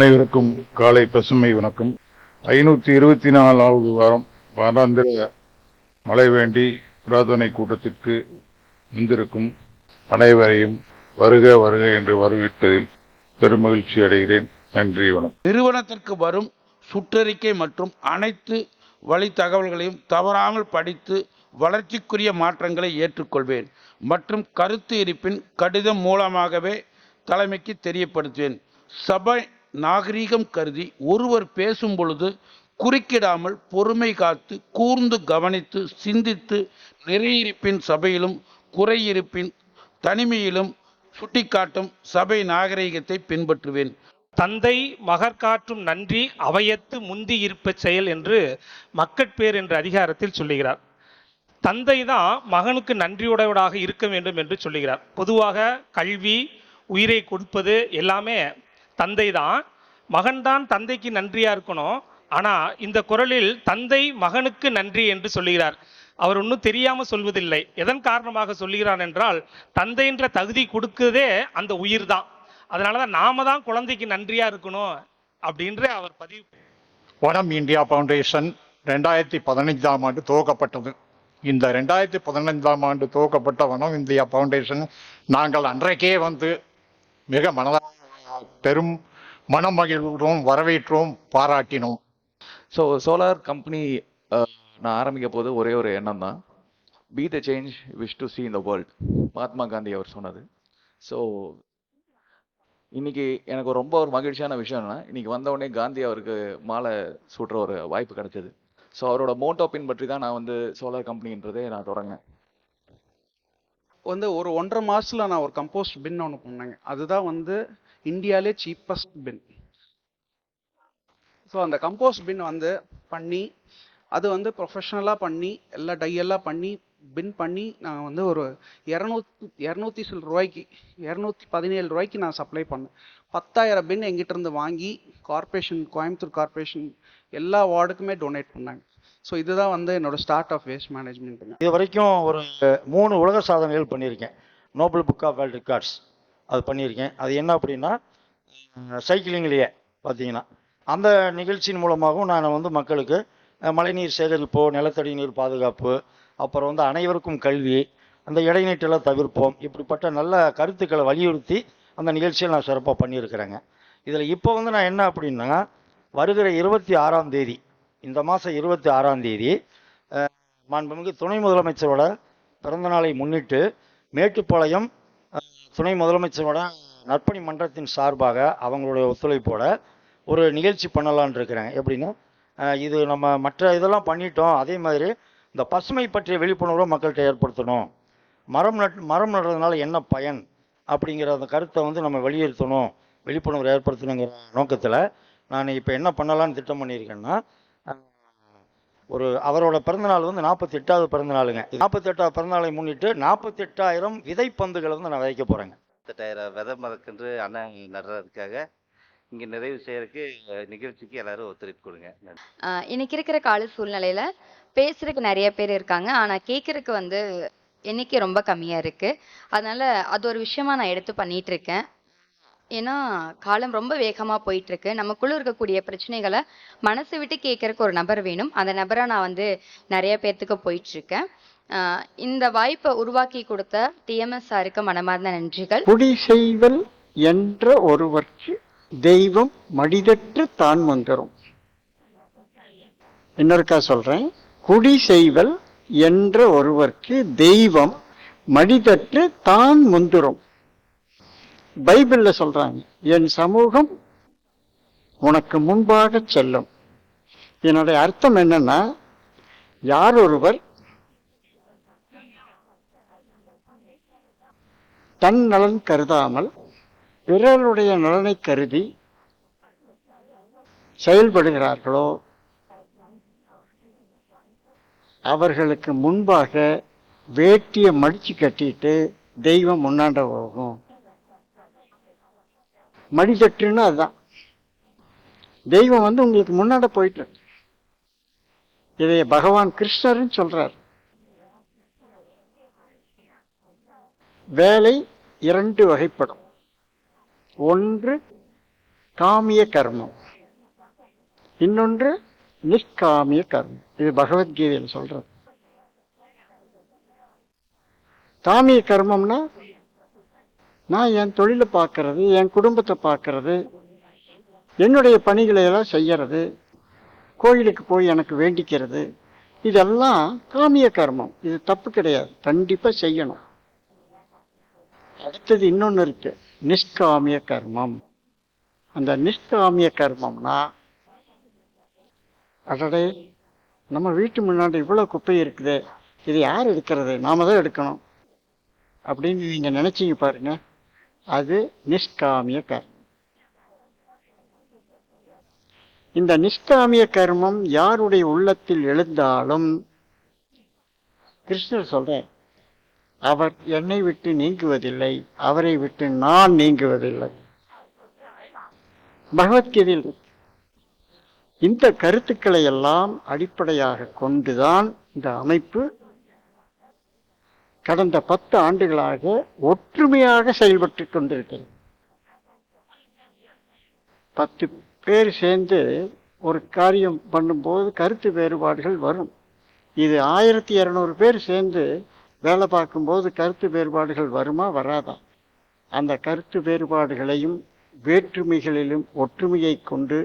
அனைவருக்கும் காலை பசுமை வணக்கம். ஐநூத்தி இருபத்தி நாலாவது வாரம் வாராந்திர மழை வேண்டி பிரார்த்தனை கூட்டத்திற்கு வந்திருக்கும் அனைவரையும் வருக வருக என்று வரவேற்பதில் பெருமகிழ்ச்சி அடைகிறேன். நன்றி வணக்கம். நிறுவனத்திற்கு வரும் சுற்றறிக்கை மற்றும் அனைத்து வழி தகவல்களையும் தவறாமல் படித்து வளர்ச்சிக்குரிய மாற்றங்களை ஏற்றுக்கொள்வேன் மற்றும் கருத்து இருப்பின் கடிதம் மூலமாகவே தலைமைக்கு தெரியப்படுத்துவேன். சபை நாகரீகம் கருதி ஒருவர் பேசும் பொழுது குறுக்கிடாமல் பொறுமை காத்து கூர்ந்து கவனித்து சிந்தித்து நிறையிருப்பின் சபையிலும் குறையிருப்பின் தனிமையிலும் சுட்டிக்காட்டும் சபை நாகரீகத்தை பின்பற்றுவேன். தந்தை மகற்காற்றும் நன்றி அவையத்து முந்தி இருப்ப செயல் என்று மக்கட்பேர் என்ற அதிகாரத்தில் சொல்லுகிறார். தந்தை தான் மகனுக்கு நன்றியுடையவராக இருக்க வேண்டும் என்று சொல்லுகிறார். பொதுவாக கல்வி உயிரை கொடுப்பது எல்லாமே தந்தை தான் மகன்தான் தந்தைக்கு நன்றியா இருக்கணும். ஆனா இந்த குரலில் தந்தை மகனுக்கு நன்றி என்று சொல்லுகிறார். அவர் ஒன்றும் தெரியாமல் சொல்வதில்லை. எதன் காரணமாக சொல்லுகிறான் என்றால் தந்தை என்ற தகுதி கொடுக்கிறதே அந்த உயிர் தான் அதனாலதான் நாம தான் குழந்தைக்கு நன்றியாக இருக்கணும் அப்படின்ற அவர் பதிவு வனம் இந்தியா ஃபவுண்டேஷன் ரெண்டாயிரத்தி பதினைஞ்சாம் ஆண்டு துவக்கப்பட்டது. இந்த ரெண்டாயிரத்தி பதினைஞ்சாம் ஆண்டு துவக்கப்பட்ட வனம் இந்தியா ஃபவுண்டேஷன் நாங்கள் அன்றைக்கே வந்து மிக மனதாக பெரும் மனமகிழ்வோம் வரவேற்றோம் பாராட்டினோம். ஸோ சோலார் கம்பெனி நான் ஆரம்பிக்க போது ஒரே ஒரு எண்ணம் தான். Be the change wish to see in the world Mahatma Gandhi அவர் சொன்னது. ஸோ இன்னைக்கு எனக்கு ரொம்ப ஒரு மகிழ்ச்சியான விஷயம்னா இன்னைக்கு வந்த உடனே காந்தி அவருக்கு மாலை சூட்டுற ஒரு வாய்ப்பு கிடைச்சது. ஸோ அவரோட மோட்டோ பின்பற்றி தான் நான் வந்து சோலார் கம்பெனின்றதே நான் தொடங்கினேன். வந்து ஒரு ஒன்றரை மாசத்துல நான் ஒரு கம்போஸ்ட் பின் ஒன்று பண்ணேங்க அதுதான் வந்து இந்தியாலே சீப்பஸ்ட் பின் ஸோ அந்த கம்போஸ்ட் பின் வந்து பண்ணி அது வந்து ப்ரொஃபஷ்னலாக பண்ணி எல்லா டையெல்லாம் பண்ணி பின் பண்ணி நான் வந்து ஒரு இரநூத்தி இரநூத்தி சில ரூபாய்க்கு இரநூத்தி பதினேழு ரூபாய்க்கு நான் சப்ளை பண்ணேன். பத்தாயிரம் பின் எங்கிட்டருந்து வாங்கி கார்ப்பரேஷன் கோயம்புத்தூர் கார்ப்பரேஷன் எல்லா வார்டுக்குமே டொனேட் பண்ணாங்க. ஸோ இதுதான் வந்து என்னோட ஸ்டார்ட் ஆஃப் வேஸ்ட் மேனேஜ்மெண்ட்டுங்க இது வரைக்கும் ஒரு மூணு உலக சாதனைகள் பண்ணியிருக்கேன். Nobel book of world records அது பண்ணியிருக்கேன். அது என்ன அப்படின்னா சைக்கிளிங்லேயே பார்த்தீங்கன்னா. அந்த நிகழ்ச்சியின் மூலமாகவும் நான் வந்து மக்களுக்கு மழைநீர் சேகரிப்பு நிலத்தடி நீர் பாதுகாப்பு அப்புறம் வந்து அனைவருக்கும் கல்வி அந்த இடைநீட்டெல்லாம் தவிர்ப்போம் இப்படிப்பட்ட நல்ல கருத்துக்களை வலியுறுத்தி அந்த நிகழ்ச்சியை நான் சிறப்பாக பண்ணியிருக்கிறேங்க. இதில் இப்போ வந்து நான் என்ன அப்படின்னா வருகிற இருபத்தி ஆறாம் தேதி இந்த மாதம் இருபத்தி ஆறாம் தேதி மாண்புமிகு துணை முதலமைச்சரோட பிறந்தநாளை முன்னிட்டு மேட்டுப்பாளையம் துணை முதலமைச்சரோட நற்பணி மன்றத்தின் சார்பாக அவங்களுடைய ஒத்துழைப்போட ஒரு நிகழ்ச்சி பண்ணலான் இருக்கிறேன். எப்படின்னா இது நம்ம மற்ற இதெல்லாம் பண்ணிட்டோம். அதே மாதிரி இந்த பசுமை பற்றிய விழிப்புணர்வை மக்கள்கிட்ட ஏற்படுத்தணும். மரம் நட் மரம் நடுறதுனால என்ன பயன் அப்படிங்கிற அந்த கருத்தை வந்து நம்ம வலியுறுத்தணும் விழிப்புணர்வு ஏற்படுத்தணுங்கிற நோக்கத்தில் நான் இப்போ என்ன பண்ணலான்னு திட்டம் பண்ணியிருக்கேன்னா ஒரு அவரோட பிறந்தநாள் வந்து நாற்பத்தி எட்டாவது பிறந்தநாளுங்க. நாற்பத்தி எட்டாவது பிறந்தநாளை முன்னிட்டு நாற்பத்தி எட்டாயிரம் விதைப்பந்துகளை வந்து நான் விதைக்க போகிறேங்க முப்பத்தெட்டாயிரம் விதை மரக்கன்று அண்ணன் நடுறதுக்காக இங்கே நிறைவு செய்யறதுக்கு நிகழ்ச்சிக்கு எல்லாரும் ஒத்துழைப்பு கொடுங்க. இன்னைக்கு இருக்கிற கால சூழ்நிலையில பேசுறதுக்கு நிறைய பேர் இருக்காங்க. ஆனா கேட்கறதுக்கு வந்து எண்ணிக்கை ரொம்ப கம்மியா இருக்கு. அதனால அது ஒரு விஷயமா நான் எடுத்து பண்ணிட்டு இருக்கேன். ஏன்னா காலம் ரொம்ப வேகமா போயிட்டு இருக்கு நமக்குள்ள இருக்கக்கூடிய பிரச்சனைகளை மனசு விட்டு கேட்குறக்கு ஒரு நபர் வேணும். அந்த நபரா நான் வந்து நிறைய பேர்த்துக்கு போயிட்டு இருக்கேன் இந்த வாய்ப்பை உருவாக்கி கொடுத்த டிஎம்எஸ் சாருக்கு மனமார்ந்த நன்றிகள். குடி செய்வல் என்ற ஒருவர்க்கு தெய்வம் மடிதற்று தான் வந்துரும். இன்னொருக்கா சொல்றேன். குடி செய்வல் என்ற ஒருவர்க்கு தெய்வம் மடிதற்று தான் முந்துரும். பைபிள்ல சொல்றாங்க என் சமூகம் உனக்கு முன்பாக செல்லும். என்னுடைய அர்த்தம் என்னன்னா யார் ஒருவர் தன் நலன் கருதாமல் பிறருடைய நலனை கருதி செயல்படுகிறார்களோ அவர்களுக்கு முன்பாக வேட்டியை மடிச்சு கட்டிட்டு தெய்வம் முன்னாண்ட போகும். மடிதட்டுன்னு அதுதான். தெய்வம் வந்து உங்களுக்கு முன்னாட போயிட்டு இதைய இதை பகவான் கிருஷ்ணர்னு சொல்றார். வேலை இரண்டு வகைப்படும். ஒன்று காமிய கர்மம். இன்னொன்று நிஷ்காமிய கர்மம். இது பகவத்கீதையில் சொல்றது. காமிய கர்மம்னா நான் என் தொழிலை பார்க்கறது என் குடும்பத்தை பார்க்கறது என்னுடைய பணிகளை எல்லாம் செய்யறது கோயிலுக்கு போய் எனக்கு வேண்டிக்கிறது இதெல்லாம் காமிய கர்மம். இது தப்பு கிடையாது. கண்டிப்பாக செய்யணும். அடுத்தது இன்னொன்று இருக்கு. நிஷ்காமிய கர்மம். அந்த நிஷ்காமிய கர்மம்னா அடடே நம்ம வீட்டு முன்னாடி இவ்வளோ குப்பை இருக்குது. இது யார் எடுக்கிறது? நாம தான் எடுக்கணும். அப்படின்னு நீங்கள் நினச்சிங்க பாருங்கள் அது நிஷ்காமிய கர்மம். இந்த நிஷ்காமிய கர்மம் யாருடைய உள்ளத்தில் எழுந்தாலும் கிருஷ்ணர் சொல்றார் அவர் என்னை விட்டு நீங்குவதில்லை அவரை விட்டு நான் நீங்குவதில்லை. பகவத்கீதையில் இந்த கருத்துக்களை எல்லாம் அடிப்படையாக கொண்டுதான் இந்த அமைப்பு கடந்த பத்து ஆண்டுகளாக ஒற்றுமையாக செயல்பட்டு கொண்டிருக்கிறது பத்து பேர் சேர்ந்து ஒரு காரியம் பண்ணும்போது கருத்து வேறுபாடுகள் வரும். இது ஆயிரத்தி இரநூறு பேர் சேர்ந்து வேலை பார்க்கும்போது கருத்து வேறுபாடுகள் வருமா வராதா? அந்த கருத்து வேறுபாடுகளையும் வேற்றுமைகளிலும் ஒற்றுமையை கொண்டு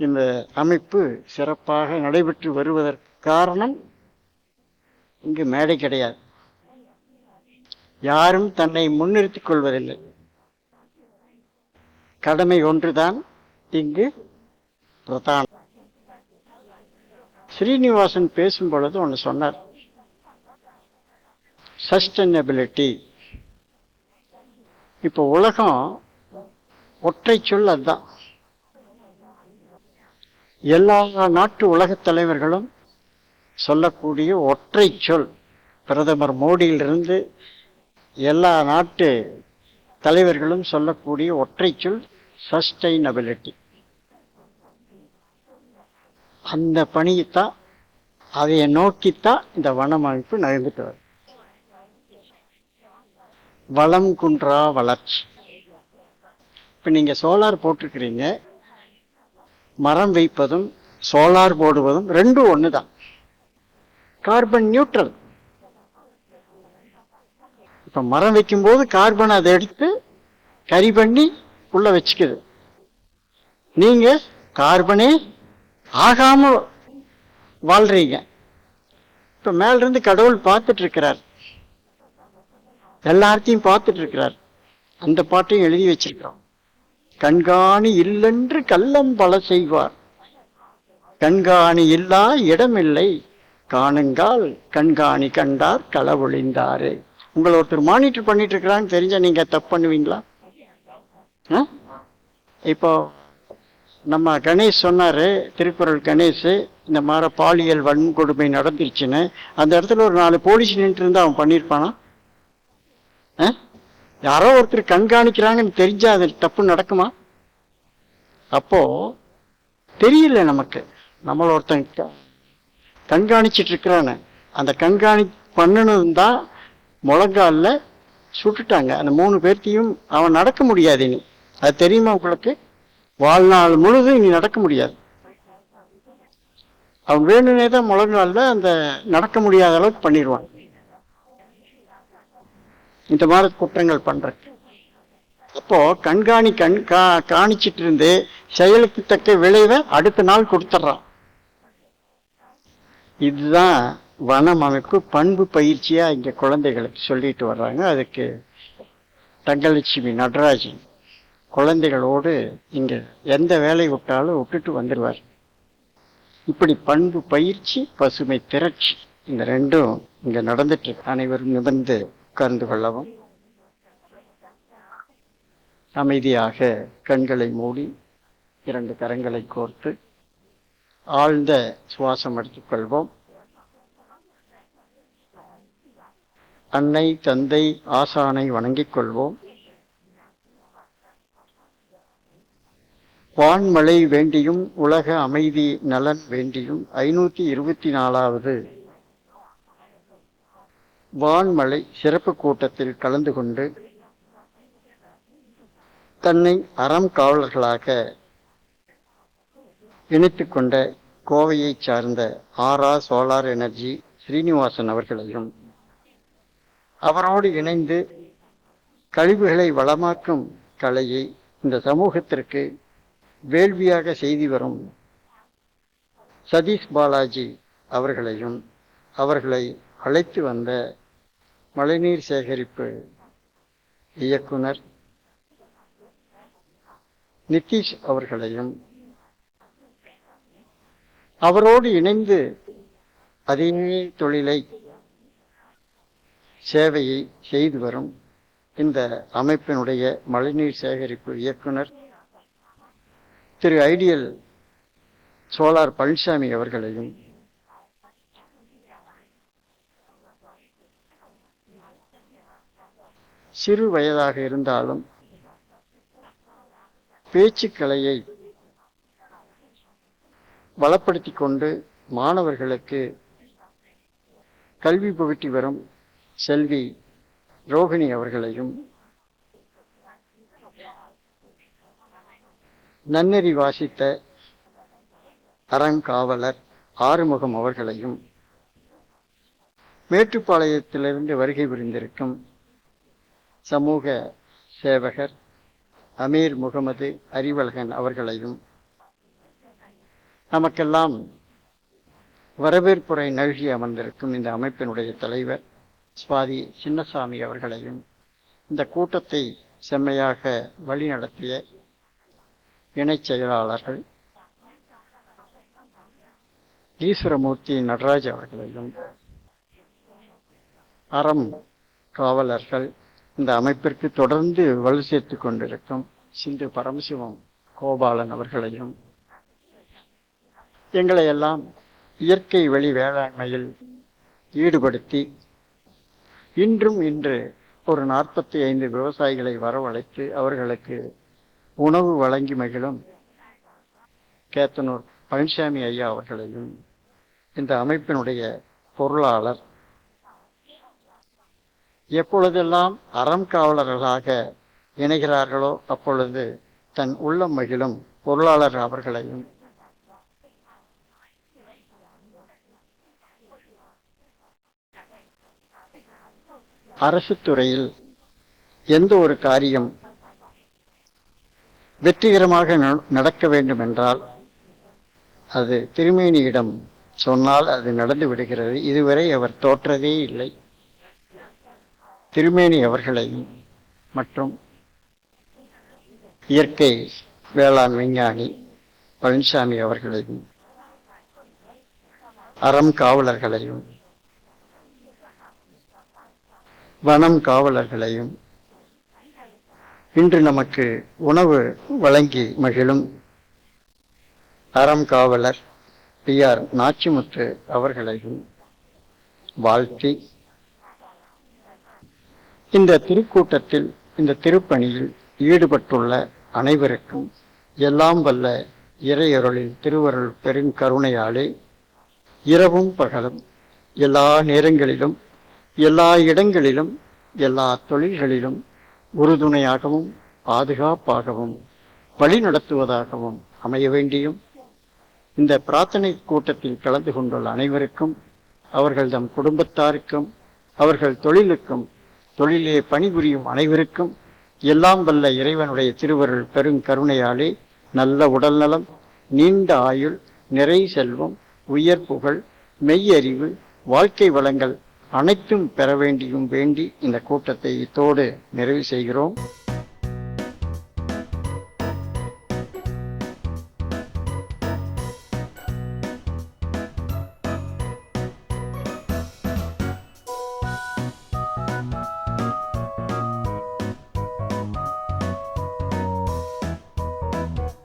இந்த அமைப்பு சிறப்பாக நடைபெற்று வருவதற்கு காரணம் இங்கு மேடை கிடையாது. யாரும் தன்னை முன்னிறுத்திக் கொள்வதில்லை. கடமை ஒன்றுதான் இங்கு பிரதானம். ஸ்ரீனிவாசன் பேசும் பொழுது ஒன்று சொன்னார். சஸ்டைனபிலிட்டி இப்போ உலகம் ஒற்றை சொல் அதுதான். எல்லா நாட்டு உலகத் தலைவர்களும் சொல்லக்கூடிய ஒற்றை சொல் பிரதமர் மோடியிலிருந்து எல்லா நாட்டு தலைவர்களும் சொல்லக்கூடிய ஒற்றை சொல் சஸ்டைனபிலிட்டி அந்த பணியைத்தான் அதை நோக்கித்தான் இந்த வனம் அமைப்பு நகர்ந்துட்டு வருது வளம் குன்றா வளர்ச்சி. இப்போ நீங்கள் சோலார் போட்டிருக்கிறீங்க மரம் வைப்பதும் சோலார் போடுவதும் ரெண்டும் ஒன்று தான் கார்பன் நியூட்ரல் இப்ப மரம் வைக்கும்போது கார்பன் அதை எடுத்து கரி பண்ணி உள்ள வச்சுக்குது. நீங்க கார்பனே ஆகாம வாழ்றீங்க. இப்ப மேல இருந்து கடவுள் பார்த்துட்டு இருக்கிறார் எல்லாத்தையும் பார்த்துட்டு இருக்கிறார் அந்த பாட்டையும் எழுதி வச்சிருக்கிறோம். கண்காணி இல்லென்று கள்ளம் பல செய்வார். கண்காணி இல்லா இடமில்லை காணுங்கால் கண்காணி கண்டார் களவொழிந்தாரே. உங்களை ஒருத்தர் மானிட்டர் பண்ணிட்டு இருக்கிறான்னு தெரிஞ்ச நீங்க தப்பு பண்ணுவீங்களா? ஆ? இப்போ நம்ம கணேஷ் சொன்னாரு திருக்குறள் கணேஷ் இந்த மாதிரி பாலியல் வன்கொடுமை நடந்துருச்சுன்னு. அந்த இடத்துல ஒரு நாலு போலீஸ் நின்று இருந்தா அவன் பண்ணியிருப்பானா ஆ? யாரோ ஒருத்தர் கண்காணிக்கிறாங்கன்னு தெரிஞ்சா அது தப்பு நடக்குமா? அப்போ தெரியல நமக்கு. நம்மள ஒருத்தன் கண்காணிச்சிட்டு இருக்கிறானு அந்த கண்காணி பண்ணணும் தான் முழங்கால சுட்டுட்டாங்க. அந்த மூணு பேர்த்தையும் அவன் நடக்க முடியாது இனி. அது தெரியுமா உங்களுக்கு? வாழ்நாள் முழுதும் இனி நடக்க முடியாது. அவன் வேணும்னே தான் முழங்கால அந்த நடக்க முடியாத அளவுக்கு பண்ணிடுவான். இந்த மாதிரி குற்றங்கள் பண்ற அப்போ கண்காணி கண் கா காணிச்சிட்டு இருந்து செயலுக்கு தக்க விளைவை அடுத்த நாள் கொடுத்துட்றான். இதுதான் வனம் அமைப்பு பண்பு பயிற்சியாக இங்கே குழந்தைகளுக்கு சொல்லிட்டு வர்றாங்க. அதுக்கு தங்கலட்சுமி நடராஜன் குழந்தைகளோடு இங்கே எந்த வேலை விட்டாலும் விட்டுட்டு வந்துடுவார் இப்படி பண்பு பயிற்சி பசுமை திரட்சி இந்த ரெண்டும் இங்கே நடந்துட்டு அனைவரும் நிமிர்ந்து உட்கார்ந்து கொள்ளவும். அமைதியாக கண்களை மூடி இரண்டு கரங்களை கோர்த்து ஆழ்ந்த சுவாசம் எடுத்துக்கொள்வோம். அன்னை தந்தை ஆசானை வணங்கிக் கொள்வோம். வான்மழை வேண்டியும் உலக அமைதி நலன் வேண்டியும் ஐநூத்தி இருபத்தி நாலாவது. வான்மழை சிறப்பு கூட்டத்தில் கலந்து கொண்டு தன்னை அறம் காவலர்களாக இணைத்து கொண்ட கோவையைச் சார்ந்த ஆரா சோலார் எனர்ஜி ஸ்ரீனிவாசன் அவர்களையும் அவரோடு இணைந்து கழிவுகளை வளமாக்கும் கலையை இந்த சமூகத்திற்கு வேள்வியாக செய்து வரும் சதீஷ் பாலாஜி அவர்களையும் அவர்களை அழைத்து வந்த மழைநீர் சேகரிப்பு இயக்குனர் நிதிஷ் அவர்களையும் அவரோடு இணைந்து அதே தொழிலை சேவையை செய்து வரும் இந்த அமைப்பினுடைய மழைநீர் சேகரிப்பு இயக்குனர் திரு ஐடியல் சோலார் பழனிசாமி அவர்களையும் சிறு வயதாக இருந்தாலும் பேச்சுக்கலையை வளப்படுத்தி கொண்டு மாணவர்களுக்கு கல்வி புகட்டி வரும் செல்வி ரோகிணி அவர்களையும் நன்னெறி வாசித்த அறங்காவலர் ஆறுமுகம் அவர்களையும் மேட்டுப்பாளையத்திலிருந்து வருகை புரிந்திருக்கும் சமூக சேவகர் அமீர் முகமது அறிவழகன் அவர்களையும் நமக்கெல்லாம் வரவேற்புரை நல்கி அமர்ந்திருக்கும் இந்த அமைப்பினுடைய தலைவர் சுவாதி சின்னசாமி அவர்களையும் இந்த கூட்டத்தை செம்மையாக வழிநடத்திய இணைச் செயலாளர்கள் ஈஸ்வரமூர்த்தி நடராஜ் அவர்களையும் அறம் காவலர்கள் இந்த அமைப்பிற்கு தொடர்ந்து வலு சேர்த்து கொண்டிருக்கும் சிந்து பரமசிவம் கோபாலன் அவர்களையும் எங்களை எல்லாம் இயற்கை வழி வேளாண்மையில் ஈடுபடுத்தி இன்றும் இன்று ஒரு நாற்பத்தி ஐந்து விவசாயிகளை வரவழைத்து அவர்களுக்கு உணவு வழங்கி மகிழும் கேத்தனூர் பழனிசாமி ஐயா அவர்களையும் இந்த அமைப்பினுடைய பொருளாளர். எப்பொழுதெல்லாம் அறம் காவலர்களாக இணைகிறார்களோ அப்பொழுது தன் உள்ளம் மகிழும் பொருளாளர் அவர்களையும் அரசு துறையில் எந்த ஒரு காரியம் வெற்றிகரமாக ந- நடக்க வேண்டும் என்றால் அது திருமேனியிடம் சொன்னால் அது நடந்து விடுகிறது. இதுவரை அவர் தோற்றதே இல்லை. திருமேனி அவர்களையும் மற்றும் இயற்கை வேளாண் விஞ்ஞானி பழனிசாமி அவர்களையும் அறம் காவலர்களையும் வனம் காவலர்களையும் இன்று நமக்கு உணவு வழங்கி மகிழும் அறம் காவலர் பி ஆர் நாச்சிமுத்து அவர்களையும் வாழ்த்தி இந்த திருக்கூட்டத்தில் இந்த திருப்பணியில் ஈடுபட்டுள்ள அனைவருக்கும் எல்லாம் வல்ல இறையருளின் திருவருள் பெருங்கருணையாலே இரவும் பகலும் எல்லா நேரங்களிலும் எல்லா இடங்களிலும் எல்லா தொழில்களிலும் உறுதுணையாகவும் பாதுகாப்பாகவும் வழிநடத்துவதாகவும் அமைய வேண்டியும் இந்த பிரார்த்தனை கூட்டத்தில் கலந்து கொண்டுள்ள அனைவருக்கும் அவர்கள் தம் குடும்பத்தாருக்கும் அவர்கள் தொழிலுக்கும் தொழிலே பணிபுரியும் அனைவருக்கும் எல்லாம் வல்ல இறைவனுடைய திருவருள் பெரும் கருணையாலே நல்ல உடல்நலம் நீண்ட ஆயுள் நிறை செல்வம் உயர் புகழ் மெய்யறிவு வாழ்க்கை வளங்கள் அனைத்தும் பெற வேண்டியும் வேண்டி இந்த கூட்டத்தை இத்தோடு நிறைவு செய்கிறோம்.